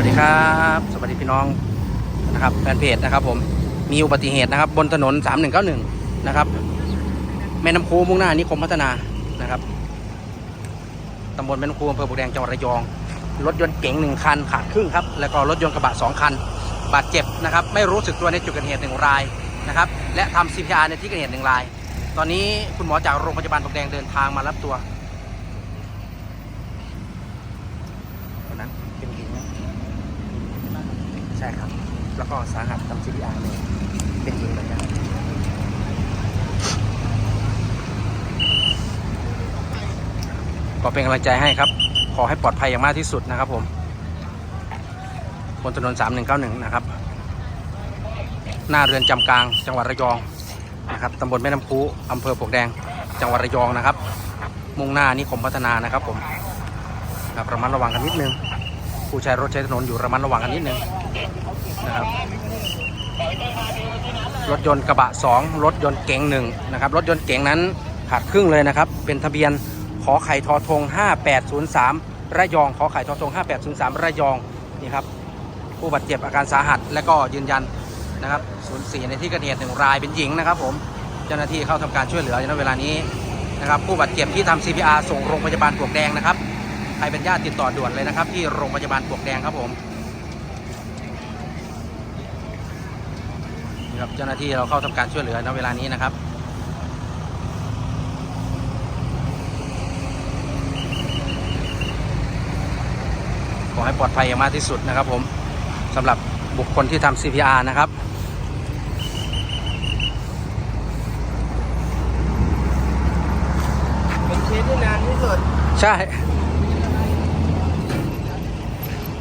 วัสดีครับ สวัสดีพี่น้องนะครับแฟนเพจนะครับ ผมมีอุบัติเหตุนะครับ บนถนน 3191 นะครับ แม่น้ำคูมุ่งหน้านิคมพัฒนานะครับตำบลแม่น้ำคูอำเภอบุแดงจังหวัดระยอง รถยนต์เก๋งหนึ่งคันขาดครึ่งครับ แล้วก็รถยนต์กระบะสองคัน บาดเจ็บนะครับ ไม่รู้สึกตัวในจุดเกิดเหตุหนึ่งรายนะครับ และทำ CPR ในที่เกิดเหตุหนึ่งราย ตอนนี้คุณหมอจากโรงพยาบาลปลวกแดงเดินทางมารับตัวคนนั้นเป็นหญิงนะ ใช่ครับ แล้วก็สาหัสทำ CPR เลยเป็นหญิงเหมือนกันก็เป็นกำลังใจให้ครับ ขอให้ปลอดภัยอย่างมากที่สุดนะครับผมบนถนน 3191 นะครับ หน้าเรือนจำกลาง จังหวัดระยองนะครับตำบลแม่น้ำพุอำเภอปวกแดง จังหวัดระยองนะครับ มุ่งหน้านิคมพัฒนานะครับผมครับระมัดระวังกันนิดนึง ผู้ใช้รถใช้ถนนอยู่ระมัดระวังกันนิดนึงนะครับรถยนต์กระบะ 2 รถยนต์เก๋งหนึ่งนะครับ รถยนต์เก๋งนั้นขาดครึ่งเลยนะครับ เป็นทะเบียนขอไข่ทอทง 5803 ระยอง ขอไข่ทอทง 5803 ระยอง นี่ครับ ผู้บาดเจ็บอาการสาหัส และก็ยืนยันนะครับสูญเสียในที่เกิดเหตุหนึ่งรายเป็นหญิงนะครับผม เจ้าหน้าที่เข้าทำการช่วยเหลือในเวลานี้นะครับ ผู้บาดเจ็บที่ทำ CPR ส่งโรงพยาบาลปลวกแดงนะครับ ใครเป็นญาติติดต่อด่วนเลยนะครับ ที่โรงพยาบาลปลวกแดงครับผมนี่ครับเจ้าหน้าที่เราเข้าทำการช่วยเหลือในเวลานี้นะครับขอให้ปลอดภัยอย่างมากที่สุดนะครับ ผมสำหรับบุคคลที่ทำ CPR นะครับเป็นเคสที่นานที่สุดใช่ข